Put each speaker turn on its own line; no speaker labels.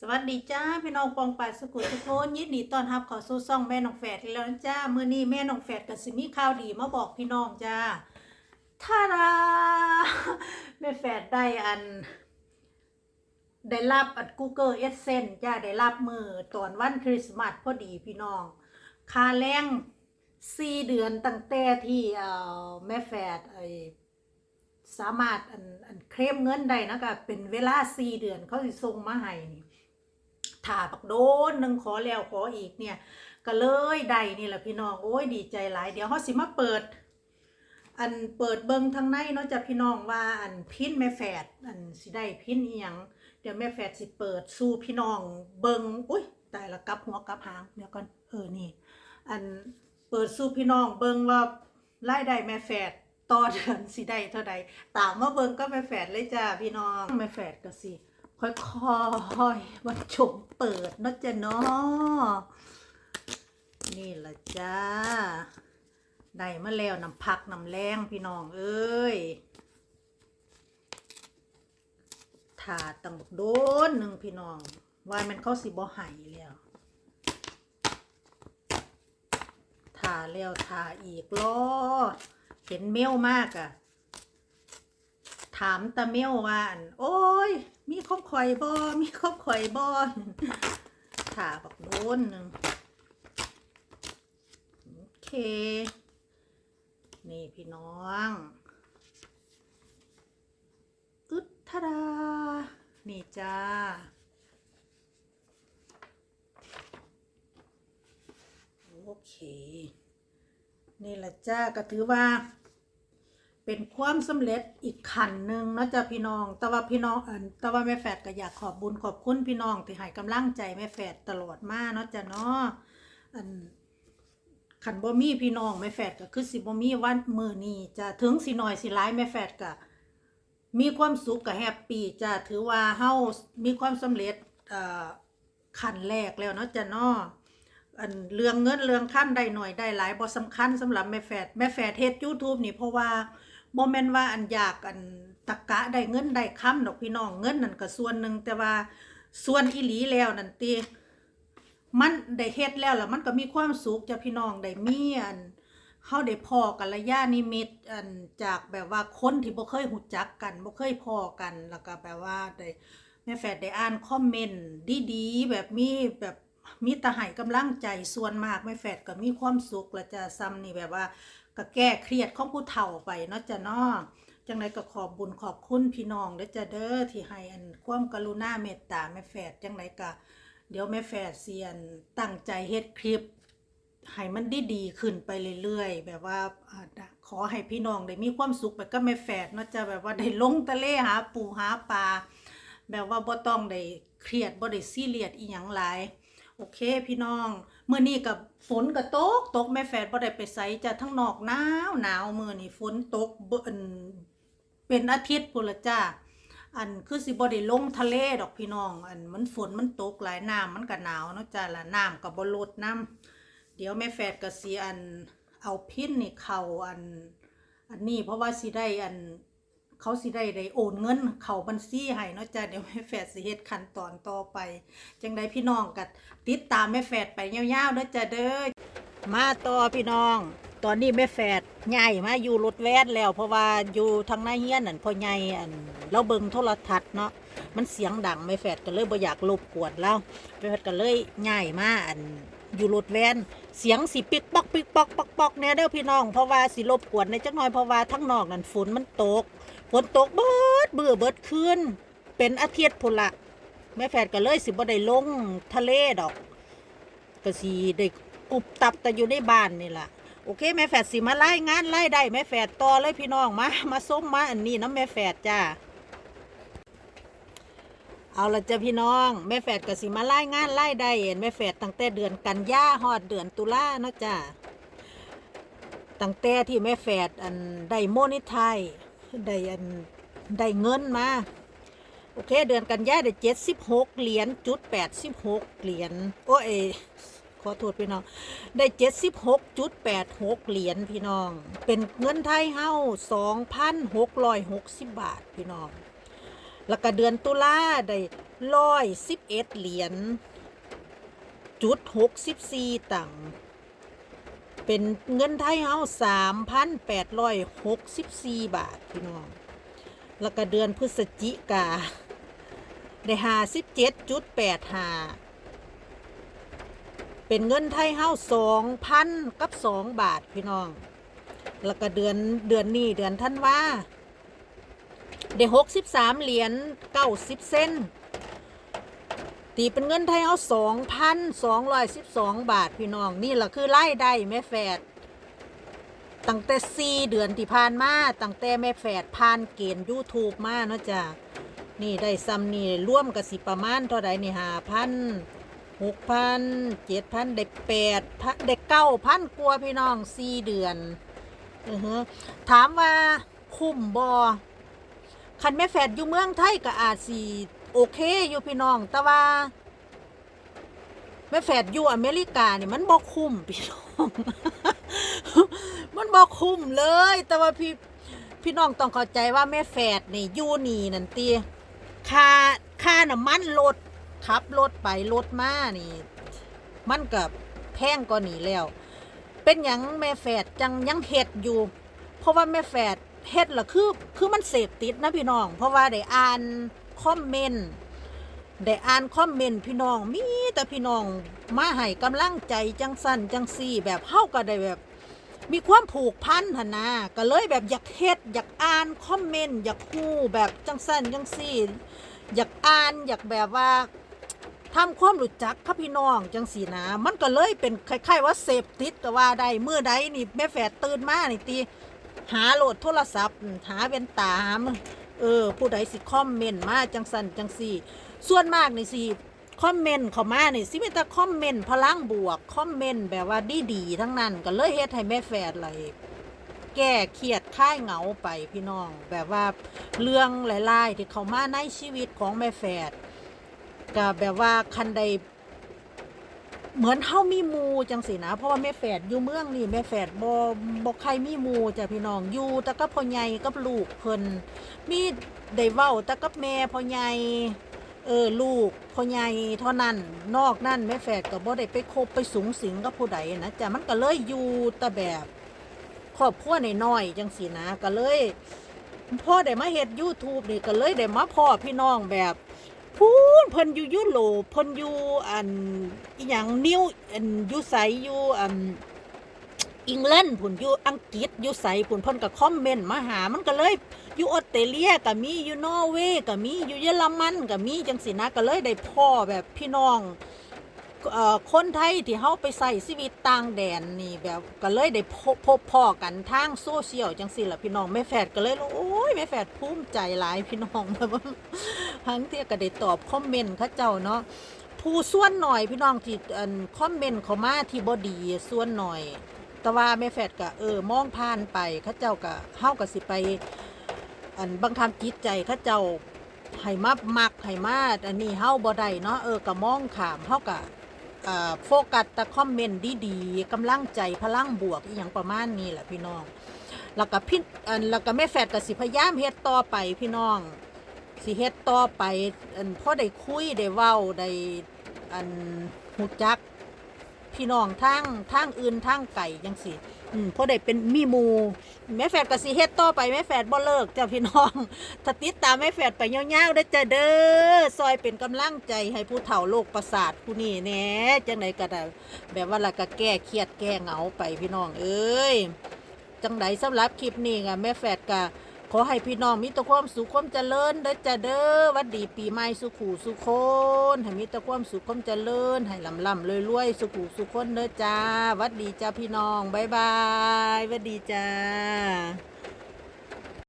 สวัสดีจ้าพี่น้องปองป่าสกุลทุกคนยินดีต้อนรับเข้าสู่ซ่องแม่น้องแฝดที่แล้วนจ้าเมื้อนี้แม่น้องแฝดกับสิมีข่าวดีมาบอกพี่น้องจ้าทาราแม่แฝดได้อัน ได้รับอัน Google Adsense จ้าได้รับมือตอนวันคริสต์มาสพอดีพี่น้องค่าแรงสี่เดือนตั้งแต่ที่เอ่อแม่แฝดไอสามารถอันอันเคลมเงินได้นะก็เป็นเวลาสี่เดือนเขาสิส่งมาให้นี่ ถ่าปักโดนหนึ่งขอแล้วขออีกเนี่ย ก็เลยได้นี่แหละพี่น้องโอ้ยดีใจหลาย เดี๋ยวเขาสิมาเปิด อันเปิดเบิงทางในเนาะจ้ะพี่น้องว่าอันพินแม่แฝดอันสิได้พินอีหยังเดี๋ยวแม่แฝดสิเปิดสู่พี่น้องเบิงอุ้ยตายละกับหัวกับหางเดี๋ยวก่อนเออนี่ อันเปิดสู่พี่น้องเบิงว่ารายได้แม่แฝดต่อเดือนสิได้เท่าใดตามมาเบิงก็แม่แฝดเลยจ้าพี่น้องแม่แฝดก็สิ ค่อยๆวันชมเปิดนะจ้ะเนาะนี่ละจ้า ได้มาแล้วน้ำพักน้ำแรงพี่น้องเอ้ยถาตังบกโดนหนึ่งพี่น้องว่ามันเข้าสิบ่หายแล้วทาแล้วทาอีกล้อเห็นเมลมากอะ ถามตาเมลว่านโอ้ย มีครอบข่อยบอมีครอบข่อยบอถาบักโดนหนึ่งโอเค นี่พี่น้องอึดทาดา นี่จ้าโอเค นี่แหละจ้าก็ถือว่า เป็นความสำเร็จอีกขันหนึ่งนาะจ้ะพี่น้อง แต่ว่าพี่น้องอันแต่ว่าแม่แฝดก็อยากขอบบุญขอบคุณพี่น้องที่ให้กำลังใจแม่แฝดตลอดมาเนาะจ้ะเนาะอันขันบ่มีพี่น้องแม่แฝดก็คือสิบ่มีวันมือนี้จะถึงสิหน่อยสิหลายแม่แฝดก็มีความสุขกับแฮปปี้จะถือว่าเฮามีความสำเร็จอ่อขั้นแรกแล้วเนาะจ้ะเนาะอันเรื่องเงินเรื่องขั้นได้หน่อยได้หลายบ่สำคัญสำหรับแม่แฝดแม่แฝดเฮ็ด YouTube นี่เพราะว่า บ่แม่นว่าอันอยากอันตะกะได้เงินได้ค้ำดอกพี่น้องเงินนั่นก็ส่วนหนึ่งแต่ว่าส่วนอีหลีแล้วนั่นติมันได้เฮ็ดแล้วแล้วมันก็มีความสุขจ้ะพี่น้องได้มีอันเฮาได้พอกัลยาณิมิตอันจากแบบว่าคนที่บ่เคยหูจักกันบ่เคยพอกันแล้วก็แบบว่าได้แม่แฝดได้อ่านคอมเมนต์ดีๆแบบมีแบบมีตาให้กำลังใจส่วนมากแม่แฝดก็มีความสุขและจะซ้ำนี่แบบว่า ก็แก้เครียดของผู้เฒ่าไปเนาะจ้ะเนาะจังไดก็ขอบบุญขอบคุณพี่น้องเด้อจ้ะเด้อที่ให้อันความกรุณาเมตตาแม่แฝดจังไดก็เดี๋ยวแม่แฝดเซียนตั้งใจเฮ็ดคลิปให้มันไดีดีขึ้นไปเรื่อยๆ แบบว่าขอให้พี่น้องได้มีความสุขแบบก็แม่แฝดเนาะจะแบบว่าได้ลงทะเลหาปูหาปลาแบบว่าบ่ต้องได้เครียดบ่ได้ซีเรียสอีหยังหลาย โอเคพี่น้องเมื่อนี้กับฝนก็ตกตกแม่แฝดบ่ได้ไปไสจะทั้งนอกหนาวหนาวมื้อนี้ฝนตกเบิ่นเป็นอาทิตย์พุ่นละจ้าอันคือสิบ่ได้ลงทะเลดอกพี่น้อง อันมันฝนมันตกหลายน้ำมันก็หนาวเนาะจ้าละน้ำก็บ่ลดน้ำเดี๋ยวแม่แฝดก็สิอันเอาพินนี่เข้าอัน อันนี้เพราะว่าสิได้อัน เขาสิได้ได้โอนเงิน เขาบัญชีให้เนาะจ้ะเดี๋ยวแม่แฝดสิเฮ็ดขั้นตอนต่อไป จังใดพี่น้องก็ติดตามแม่แฝดไปยาวๆเด้อจ้ะเด้อมาต่อพี่น้อง ตอนนี้แม่แฝดใหญ่มาอยู่รถแวนแล้ว เพราะว่าอยู่ทางหน้าเฮียนนั่นพ่อใหญ่อันเราเบิ่งโทรทัศน์เนาะมันเสียงดังแม่แฝดก็เลยบ่อยากรบกวนแล้วแม่แฝดก็เลยใหญ่มาอันอยู่รถแวนเสียงสิปิกปอกปิกปอกปอกปอกแน่เด้อพี่น้องเพราะว่าสิรบกวนในจักหน่อยเพราะว่าทั้งนอกนั่นฝนมันตก ฝนตกเบิดเบื่อเบิดคืนเป็นอาทิตย์พุ่นละแม่แฝดก็เลยสิบ่ได้ลงทะเลดอกก็สิได้อุบตับแต่อยู่ในบ้านนี่ล่ะโอเคแม่แฝดสิมาไล่งานไล่ได้แม่แฝดต่อเลยพี่น้องมามาส้มมาอันนี้น้ำแม่แฝดจ้าเอาละจ้ะพี่น้อง แม่แฝดก็สิมาไล่งานไล่ได้เห็นแม่แฝดตั้งแต่เดือนกันยาฮอดเดือนตุลาเนาะจ้าตั้งแต่ที่แม่แฝดอันได้โมนิไทย ได้อันได้เงินมา โอเค เดือนกันยายได้เจ็ดสิบหกเหรียญจุดแปดสิบหกเหรียญโอ้เอขอโทษพี่น้อง ได้เจ็ดสิบหกจุดแปดหกเหรียญพี่น้อง เป็นเงินไทยเฮาสองพันหกร้อยหกสิบบาทพี่น้อง แล้วก็เดือนตุลาได้ร้อยสิบเอ็ดเหรียญจุดหกสิบสี่ตังค์ เป็นเงินไทยเฮาสามพันแปดร้อยหกสิบสี่บาท พี่น้อง แล้วก็เดือนพฤศจิกา ได้หาสิบเจ็ดจุดแปดหาเป็นเงินไทยเฮาสองพันกับสองบาท พี่น้อง แล้วก็เดือนเดือนนี้เดือนท่านว่าได้หกสิบสามเหรียญเก้าสิบเซน ตีเป็นเงินไทยเอาสองพันสองร้อยสิบสองบาทพี่น้องนี่แหละคือไล่ได้แม่แฝดตั้งแต่สี่เดือนที่ผ่านมาตั้งแต่แม่แฝดผ่านเกณฑ์ YouTube มาเนาะจ้ะนี่ได้ซ้ำนี่ร่วมกับสิประมาณเท่าไหร่นี่ห้าพันหกพันเจ็ดพันได้แปดพันได้เก้าพันกว่าพี่น้องสี่เดือนอือถามว่าคุ้มบอคันแม่แฝดอยู่เมืองไทยก็อาจสิ โอเคอยู่พี่น้อง แต่ว่าแม่แฝดอยู่อเมริกานี่มันบ่คุ้มพี่น้องมันบ่คุ้มเลย แต่ว่าพี่พี่น้องต้องเข้าใจว่าแม่แฝดนี่อยู่นี่นั่นตีค่าค่าน้ำมันรถขับรถไปรถมานี่ มันกับแพงกว่านี้แล้ว เป็นหยังแม่แฝดจังยังเฮ็ดอยู่ เพราะว่าแม่แฝดเฮ็ดละคือคือมันเสพติดนะพี่น้อง เพราะว่าได้อ่าน คอมเมนต์ได้อ่านคอมเมนต์พี่น้องมีแต่พี่น้องมาให้กำลังใจจังสั้นจังซี่แบบเฮาก็ได้แบบ มีความผูกพันหนนะก็เลยแบบอยากเฮ็ดอยากอ่านคอมเมนต์อยากฮู้แบบจังสั้นจังซี่ อยากอ่านอยากแบบว่าทำความรู้จักกับพี่น้องจังสีนะ มันก็เลยเป็นคล้ายๆว่าเสพติดก็ว่าได้เมื่อใดนี่แม่แฝดตื่นมานี่ตีหาโหลดโทรศัพท์ หาเวนตาม เออ ผู้ใดสิคอมเมนต์มาจังสันจังสี่ ส่วนมากนี่สิคอมเมนต์เข้ามานี่สิมีแต่คอมเมนต์พลังบวกคอมเมนต์แบบว่าดีๆทั้งนั้นก็เลยเฮ็ดให้แม่แฝดเลยแก้เครียดคลายเหงาไปพี่น้อง แบบว่าเรื่องหลาย ๆ ที่เขามาในชีวิตของแม่แฝดก็แบบว่าคันใด เหมือนเฮามีมูจังสินะ เพราะว่าแม่แฝดอยู่เมืองนี่แม่แฝดบ่บ่ใครมีมูจ้ะพี่น้องอยู่แต่กับพ่อใหญ่กับลูกเพิ่นมีได้เว้าแต่กับแม่พ่อใหญ่เออลูกพ่อใหญ่เท่านั้นนอกนั้นแม่แฝดก็บ่ได้ไปคบไปสูงสิงกับผู้ใดนะจ้ะมันก็เลยอยู่แต่แบบครอบครัวน้อยๆจังสินะก็เลยพ่อได้มาเฮ็ด YouTube นี่ก็เลยได้มาพ่อพี่น้องแบบ พูนเพิ่นอยู่ยุโรปเพิ่นอยู่อันอีหยังนิวอันอยู่ไสอยู่อันอังกฤษผุนอยู่อังกฤษอยู่ไสผุนเพิ่นก็คอมเมนต์มาหามันก็เลยอยู่ออสเตรเลียก็มีอยู่นอร์เวย์ก็มีอยู่เยอรมันก็มีจังสินะก็เลยได้พ่อแบบพี่น้อง เอ่อคนไทยที่เฮาไปใส่ชีวิตต่างแดนนี่แบบก็เลยได้พบพบพ่อกันทางโซเชียลจังสิล่ะพี่น้องแม่แฝดก็เลยโอ้ยแม่แฝดภูมิใจหลายพี่น้องแบบว่าทั้งที่ก็ได้ตอบคอมเมนต์เขาเจ้าเนาะผู้ส่วนหน่อยพี่น้องที่อันคอมเมนต์เขามาที่บดีส่วนหน่อย แต่ว่าแม่แฟดก็เออมองผ่านไปเขาเจ้าก็เฮาก็สิไปอันบังคับจิตใจเขาเจ้าให้มามักให้มาอันนี้เฮาบ่ได้เนาะเออก็มองขามเฮาก็ โฟกัสแต่คอมเมนต์ดีๆกำลังใจพลังบวกอหย่างประมาณนี้แหละพี่น้อง แล้วก็พี่แล้วก็แม่แฟดก็สิพยายามเฮ็ดต่อไปพี่น้องสิเฮ็ดต่อไปอันพอได้คุยได้เว้าได้อันหูจัก พี่น้องทั้งทั้งอื่นทั้งไก่ยังสิ อืมพอได้เป็นมีหมูแม่แฝดกับสีเฮ็ดต่อไปแม่แฝดบ่เลิกจ้าพี่น้องถ้าติดตามแม่แฝดไปยาวๆได้เจ้ะเด้อซอยเป็นกำลังใจให้ผู้เฒ่าโลกประสาทผู้นี้แหน่จังไดก็ได้แบบว่าละก็แก้เครียดแก้เหงาไปพี่น้องเอ้ยจังไดสำหรับคลิปนี้ค่ะแม่แฝดกับ ขอให้พี่น้องมีแต่ความสุขความเจริญเด้อจ้ะเด้อวัดดีปีใหม่สุขูสุขคนให้มีแต่ความสุขความเจริญให้ลำลำรวยๆสุขูสุขคนเด้อจ้าวัดดีจ้าพี่น้องบายบายวัดดีจ้า